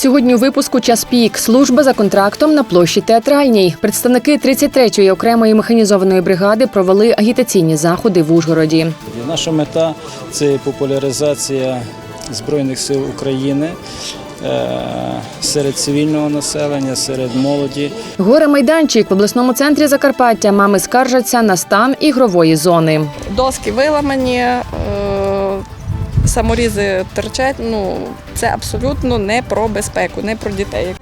Сьогодні у випуску час пік. Служба за контрактом на площі театральній. Представники 33-ї окремої механізованої бригади провели агітаційні заходи в Ужгороді. Наша мета це популяризація Збройних сил України е, серед цивільного населення, серед молоді. Горе майданчик в обласному центрі Закарпаття. Мами скаржаться на стан ігрової зони. доски виламані, е, саморізи терчать. Ну це абсолютно не про безпеку, не про дітей.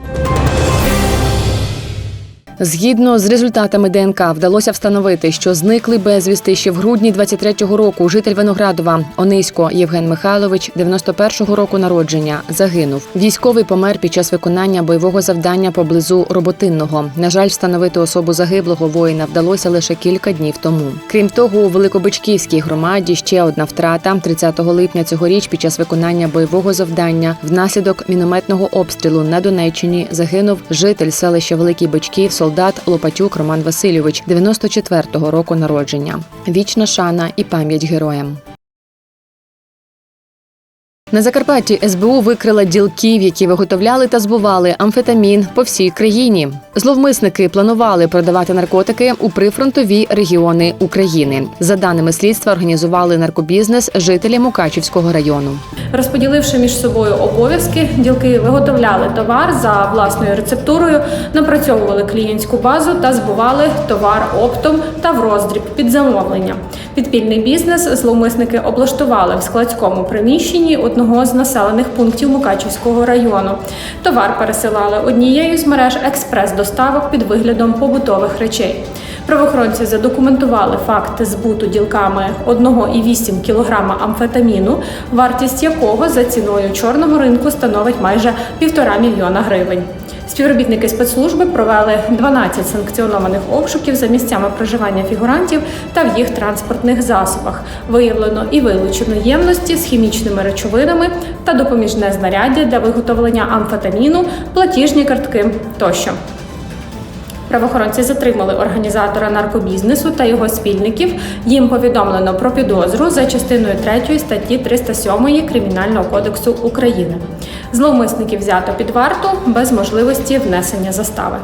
Згідно з результатами ДНК, вдалося встановити, що зникли безвісти ще в грудні 23-го року. Житель Виноградова Онисько Євген Михайлович, 91-го року народження, загинув. Військовий помер під час виконання бойового завдання поблизу роботинного. На жаль, встановити особу загиблого воїна вдалося лише кілька днів тому. Крім того, у Великобичківській громаді ще одна втрата 30 липня цьогоріч під час виконання бойового завдання внаслідок мінометного обстрілу на Донеччині загинув житель селища Великий Бичків, солдат Лопатюк Роман Васильович, 94-го року народження. Вічна шана і пам'ять героям. На Закарпатті СБУ викрила ділків, які виготовляли та збували амфетамін по всій країні. Зловмисники планували продавати наркотики у прифронтові регіони України. За даними слідства, організували наркобізнес жителі Мукачівського району. Розподіливши між собою обов'язки, ділки виготовляли товар за власною рецептурою, напрацьовували клієнтську базу та збували товар оптом та в роздріб під замовлення. Підпільний бізнес зловмисники облаштували в складському приміщенні одного з населених пунктів Мукачівського району. Товар пересилали однією з мереж експрес-доставок під виглядом побутових речей. Правоохоронці задокументували факти збуту ділками 1,8 кг амфетаміну, вартість якого за ціною чорного ринку становить майже півтора мільйона гривень. Співробітники спецслужби провели 12 санкціонованих обшуків за місцями проживання фігурантів та в їх транспортних засобах. Виявлено і вилучено ємності з хімічними речовинами та допоміжне знаряддя для виготовлення амфетаміну, платіжні картки тощо. Правоохоронці затримали організатора наркобізнесу та його спільників. Їм повідомлено про підозру за частиною 3 статті 307 Кримінального кодексу України. Зловмисників взято під варту без можливості внесення застави.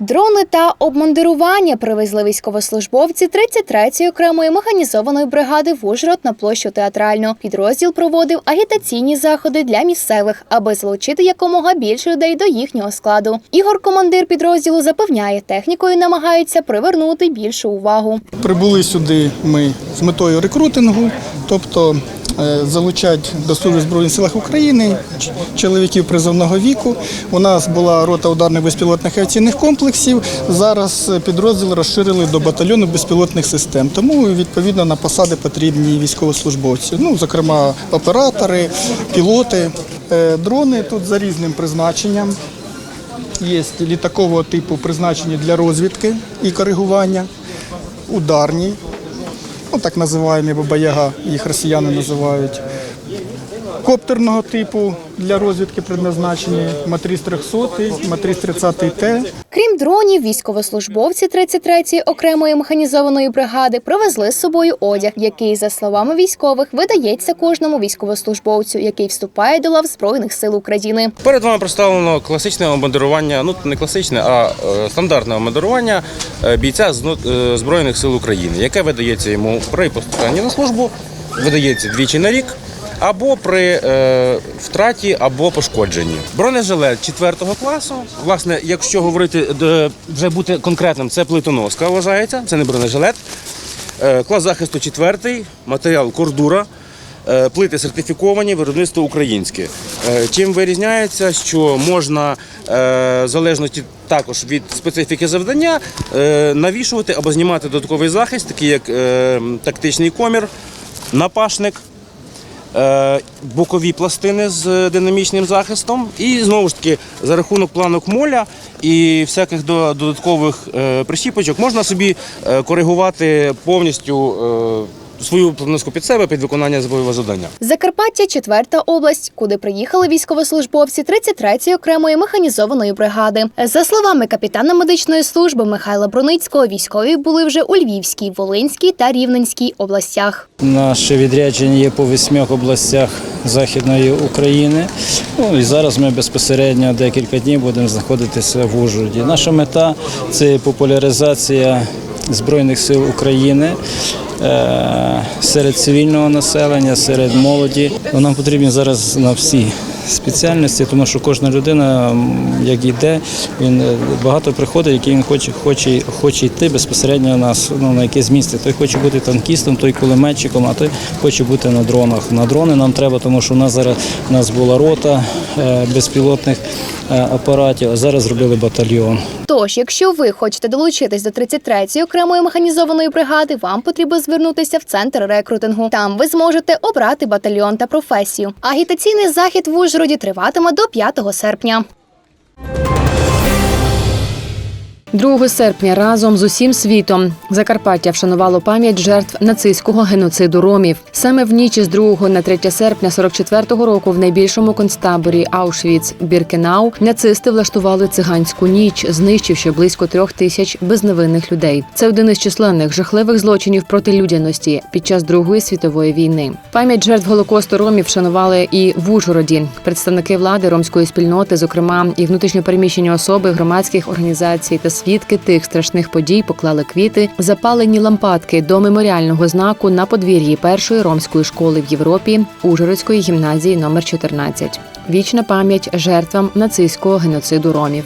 Дрони та обмундирування привезли військовослужбовці 33-ї окремої механізованої бригади в Ужгород на площу театральну. Підрозділ проводив агітаційні заходи для місцевих, аби залучити якомога більше людей до їхнього складу. Ігор, командир підрозділу, запевняє, технікою намагаються привернути більшу увагу. Прибули сюди ми з метою рекрутингу, тобто е, залучать до служби Збройних силах України чоловіків призовного віку. У нас була рота ударних безпілотних авіаційних комплексів. Зараз е, підрозділ розширили до батальйону безпілотних систем. Тому відповідно на посади потрібні військовослужбовці. Ну, зокрема, оператори, пілоти. Е, Дрони тут за різним призначенням. Є літакового типу призначені для розвідки і коригування, ударні, ну так називаємо бабаяга, їх росіяни називають. Коптерного типу для розвідки предназначені Матріс 300, Матріс 30Т. Крім дронів, військовослужбовці 33-ї окремої механізованої бригади привезли з собою одяг, який, за словами військових, видається кожному військовослужбовцю, який вступає до лав Збройних сил України. Перед вами представлено класичне обмундирування, ну не класичне, а е, стандартне обмундирування е, бійця з ну, е, Збройних сил України, яке видається йому при поступанні на службу, видається двічі на рік. Або при е, втраті, або пошкодженні. Бронежилет 4 класу. Власне, якщо говорити вже бути конкретним, це плитоноска вважається, це не бронежилет. Е, клас захисту 4, матеріал кордура. Е, Плити сертифіковані, виробництво українське. Е, Чим вирізняється, що можна е, в залежності також від специфіки завдання е, навішувати або знімати додатковий захист, такий як е, тактичний комір, напашник. Е, Бокові пластини з динамічним захистом, і знову ж таки за рахунок планок моля і всяких до- додаткових е, прищіпочок можна собі е, коригувати повністю свою планоску під себе під виконання бойового завдання. Закарпаття четверта область, куди приїхали військовослужбовці 33-ї окремої механізованої бригади. За словами капітана медичної служби Михайла Бруницького, військові були вже у Львівській, Волинській та Рівненській областях. Наше відрядження є по восьмох областях Західної України. Ну і зараз ми безпосередньо декілька днів будемо знаходитися в Ужгороді. Наша мета це популяризація Збройних сил України. Е, Серед цивільного населення, серед молоді. Нам потрібні зараз на всі спеціальності, тому що кожна людина, як йде, він е, багато приходить, який він хоче, хоче, хоче йти безпосередньо на, ну, на якесь місце. Той хоче бути танкістом, той кулеметчиком, а той хоче бути на дронах. На дрони нам треба, тому що в нас зараз у нас була рота е, безпілотних е, апаратів, а зараз зробили батальйон. Тож, якщо ви хочете долучитись до 33-ї окремої механізованої бригади, вам потрібно звернутися в центр рекрутингу. Там ви зможете обрати батальйон та професію. Агітаційний захід в Ужгороді триватиме до 5 серпня. 2 серпня разом з усім світом Закарпаття вшанувало пам'ять жертв нацистського геноциду ромів. Саме в ніч із 2 на 3 серпня 44-го року в найбільшому концтаборі Аушвіц Біркенау нацисти влаштували циганську ніч, знищивши близько трьох тисяч безневинних людей. Це один із численних жахливих злочинів проти людяності під час Другої світової війни. Пам'ять жертв голокосту ромів вшанували і в Ужгороді. Представники влади ромської спільноти, зокрема і внутрішньопереміщені особи громадських організацій та свідки тих страшних подій поклали квіти, запалені лампадки до меморіального знаку на подвір'ї першої ромської школи в Європі Ужгородської гімназії номер 14. Вічна пам'ять жертвам нацистського геноциду ромів.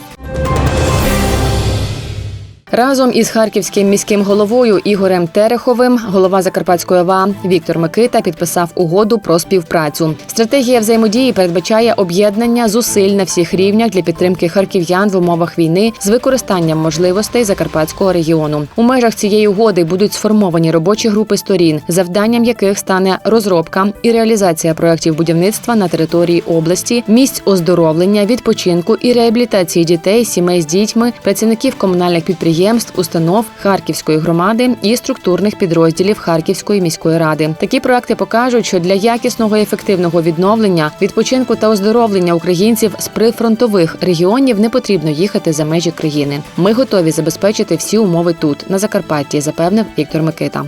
Разом із харківським міським головою Ігорем Тереховим голова Закарпатської ОВА Віктор Микита підписав угоду про співпрацю. Стратегія взаємодії передбачає об'єднання зусиль на всіх рівнях для підтримки харків'ян в умовах війни з використанням можливостей закарпатського регіону. У межах цієї угоди будуть сформовані робочі групи сторін, завданням яких стане розробка і реалізація проєктів будівництва на території області, місць оздоровлення, відпочинку і реабілітації дітей, сімей з дітьми, працівників комунальних підприємств, установ Харківської громади і структурних підрозділів Харківської міської ради. Такі проекти покажуть, що для якісного і ефективного відновлення, відпочинку та оздоровлення українців з прифронтових регіонів не потрібно їхати за межі країни. Ми готові забезпечити всі умови тут, на Закарпатті, запевнив Віктор Микита.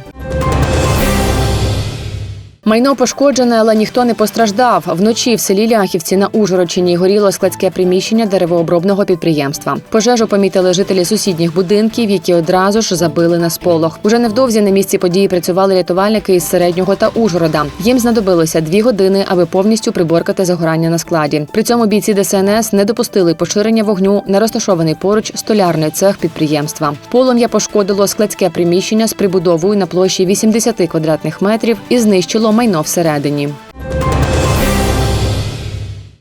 Майно пошкоджене, але ніхто не постраждав. Вночі в селі Ляхівці на Ужгородщині горіло складське приміщення деревообробного підприємства. Пожежу помітили жителі сусідніх будинків, які одразу ж забили на сполох. Уже невдовзі на місці події працювали рятувальники із середнього та Ужгорода. Їм знадобилося дві години, аби повністю приборкати загорання на складі. При цьому бійці ДСНС не допустили поширення вогню на розташований поруч столярний цех підприємства. Полум'я пошкодило складське приміщення з прибудовою на площі 80 квадратних метрів і знищило майно всередині.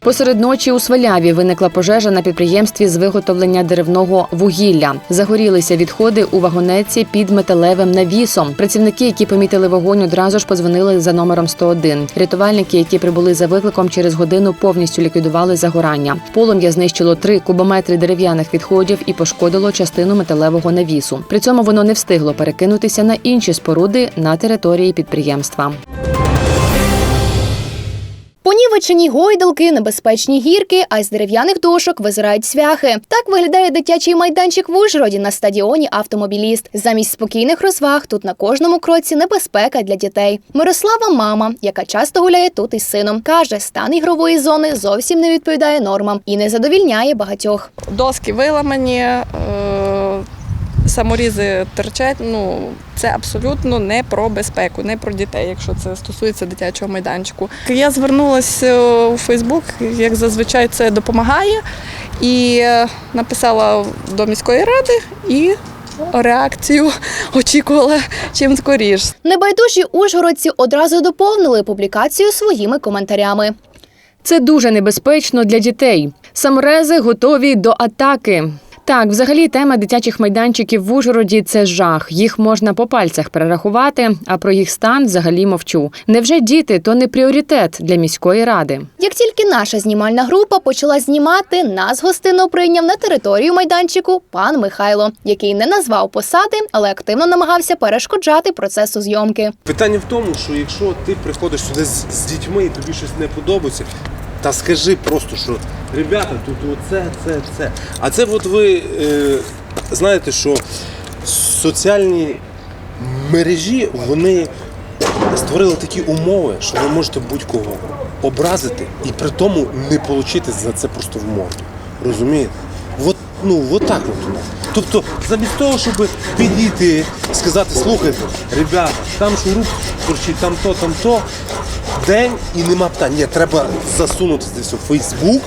Посеред ночі у Сваляві виникла пожежа на підприємстві з виготовлення деревного вугілля. Загорілися відходи у вагонеці під металевим навісом. Працівники, які помітили вогонь, одразу ж подзвонили за номером 101. Рятувальники, які прибули за викликом через годину, повністю ліквідували загорання. Полум'я знищило три кубометри дерев'яних відходів і пошкодило частину металевого навісу. При цьому воно не встигло перекинутися на інші споруди на території підприємства. Понівечені гойдалки, небезпечні гірки, а з дерев'яних дошок визирають свяхи. Так виглядає дитячий майданчик в Ужгороді на стадіоні Автомобіліст. Замість спокійних розваг тут на кожному кроці небезпека для дітей. Мирослава, мама, яка часто гуляє тут із сином, каже, стан ігрової зони зовсім не відповідає нормам і не задовільняє багатьох. Доски виламані, е, саморізи терчать. Ну, це абсолютно не про безпеку, не про дітей, якщо це стосується дитячого майданчику. Я звернулася у Фейсбук, як зазвичай це допомагає, і е, написала до міської ради і реакцію очікувала чим скоріш. Небайдужі ужгородці одразу доповнили публікацію своїми коментарями. Це дуже небезпечно для дітей. Самрези готові до атаки. Так, взагалі, тема дитячих майданчиків в Ужгороді це жах. Їх можна по пальцях перерахувати, а про їх стан взагалі мовчу. Невже діти то не пріоритет для міської ради? Як тільки наша знімальна група почала знімати, нас гостинно прийняв на територію майданчику пан Михайло, який не назвав посади, але активно намагався перешкоджати процесу зйомки. Питання в тому, що якщо ти приходиш сюди з, з дітьми і тобі щось не подобається, та скажи просто, що ребята, тут оце, це, це. А це от ви е, знаєте, що соціальні мережі вони створили такі умови, що ви можете будь-кого образити і при тому не отримати за це просто в морду. Розумієте? От, ну, от так от у нас. Тобто, замість того, щоб підійти, сказати, слухайте, ребята, там шуруп корчить, там то, там то, день і нема питань. Ні, треба засунути десь у Фейсбук.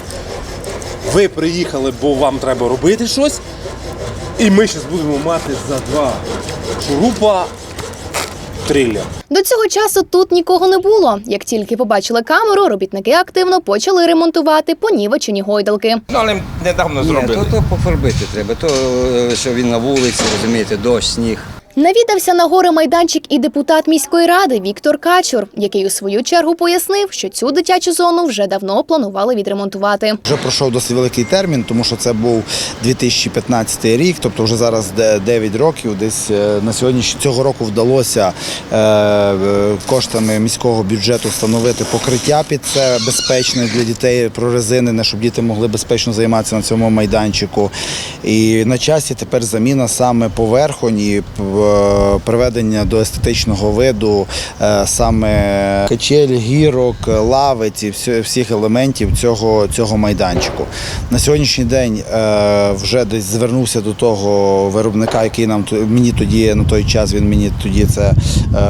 Ви приїхали, бо вам треба робити щось. І ми зараз будемо мати за два шурупа трилер. До цього часу тут нікого не було. Як тільки побачили камеру, робітники активно почали ремонтувати понівечені гойдалки. Ну, але недавно Ні, зробили. то, то пофарбити треба, то е, що він на вулиці, розумієте, дощ, сніг. Навідався на гори майданчик і депутат міської ради Віктор Качур, який у свою чергу пояснив, що цю дитячу зону вже давно планували відремонтувати. Вже пройшов досить великий термін, тому що це був 2015 рік, тобто вже зараз де- 9 років. Десь е, на сьогодні цього року вдалося е, коштами міського бюджету встановити покриття під це безпечне для дітей прорезинене, щоб діти могли безпечно займатися на цьому майданчику. І на часі тепер заміна саме поверхонь і е, приведення до естетичного виду е, саме качель, гірок, лавиць і всіх елементів цього, цього майданчику. На сьогоднішній день е, вже десь звернувся до того виробника, який нам мені тоді на той час він мені тоді це е,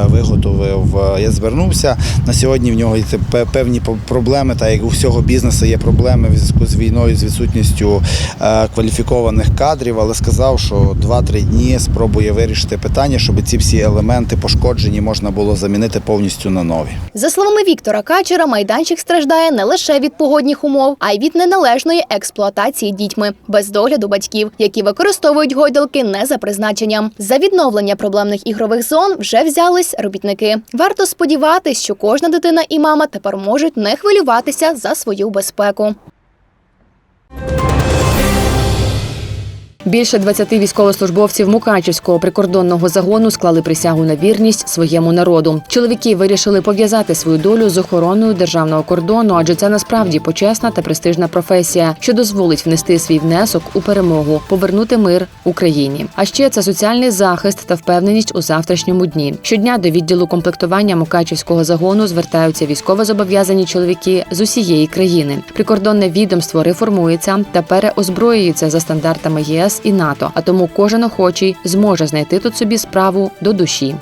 виготовив. Е, Я звернувся. На сьогодні в нього є певні проблеми, та як у всього бізнесу є проблеми в зв'язку з війною, з відсутністю е, кваліфікованих кадрів, але сказав, що 2-3 дні спробує вирішити питання, щоб ці всі елементи пошкоджені можна було замінити повністю на нові. За словами Віктора Качера, майданчик страждає не лише від погодних умов, а й від неналежної експлуатації дітьми без догляду батьків, які використовують гойдалки не за призначенням. За відновлення проблемних ігрових зон вже взялись робітники. Варто сподіватись, що кожна дитина і мама тепер можуть не хвилюватися за свою безпеку. Більше 20 військовослужбовців Мукачівського прикордонного загону склали присягу на вірність своєму народу. Чоловіки вирішили пов'язати свою долю з охороною державного кордону, адже це насправді почесна та престижна професія, що дозволить внести свій внесок у перемогу, повернути мир Україні. А ще це соціальний захист та впевненість у завтрашньому дні. Щодня до відділу комплектування Мукачівського загону звертаються військовозобов'язані чоловіки з усієї країни. Прикордонне відомство реформується та переозброюється за стандартами ЄС і НАТО. А тому кожен охочий зможе знайти тут собі справу до душі.